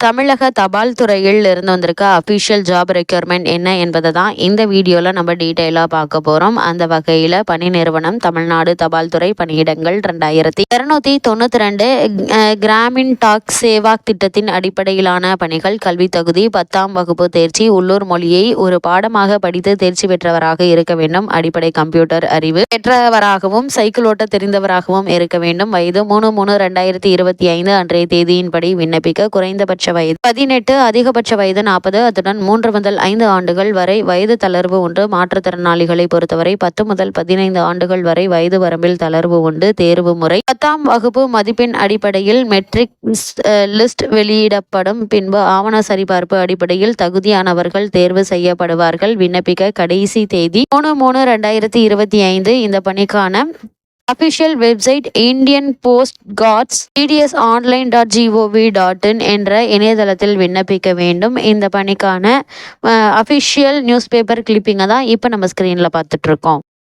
தமிழக தபால் துறையில் இருந்து வந்திருக்க அஃபிஷியல் ஜாப் ரெக்யூர்மெண்ட் என்ன என்பதை தான் இந்த வீடியோவில் நம்ம டீட்டெயிலாக பார்க்க போகிறோம் அந்த வகையில் பணி நிறுவனம் தமிழ்நாடு தபால் துறை பணியிடங்கள் ரெண்டாயிரத்தி இரநூத்தி தொண்ணூற்றி ரெண்டு கிராமின் டாக் சேவாக் திட்டத்தின் அடிப்படையிலான பணிகள் கல்வி தகுதி பத்தாம் வகுப்பு தேர்ச்சி உள்ளூர் மொழியை ஒரு பாடமாக படித்து தேர்ச்சி பெற்றவராக இருக்க வேண்டும். அடிப்படை கம்ப்யூட்டர் அறிவு பெற்றவராகவும் சைக்கிள் ஓட்ட தெரிந்தவராகவும் இருக்க வேண்டும். வயது மூணு மூணு ரெண்டாயிரத்தி இருபத்தி ஐந்து அன்றைய தேதியின்படி விண்ணப்பிக்க குறைந்தபட்ச வயது பதினெட்டு அதிகபட்ச வயது நாற்பது அத்துடன் மூன்று முதல் ஐந்து ஆண்டுகள் வரை வயது தளர்வு உண்டு மாற்றுத்திறனாளிகளை பொறுத்தவரை பத்து முதல் பதினைந்து ஆண்டுகள் வரை வயது வரம்பில் தளர்வு உண்டு தேர்வு முறை. பத்தாம் வகுப்பு மதிப்பெண் அடிப்படையில் மெட்ரிக் லிஸ்ட் வெளியிடப்படும். பின்பு ஆவண சரிபார்ப்பு அடிப்படையில் தகுதியானவர்கள் தேர்வு செய்யப்படுவார்கள். விண்ணப்பிக்க கடைசி தேதி மூணு மூணு ரெண்டாயிரத்தி இருபத்தி ஐந்து இந்த பணிக்கான official website Indian post cards DDS online dot GOV dot in என்ற இணையதளத்தில் விண்ணப்பிக்க வேண்டும். இந்த பணிக்கான அஃபிஷியல் நியூஸ் பேப்பர் கிளிப்பிங்கை தான் இப்போ நம்ம ஸ்க்ரீனில் பார்த்துட்ருக்கோம்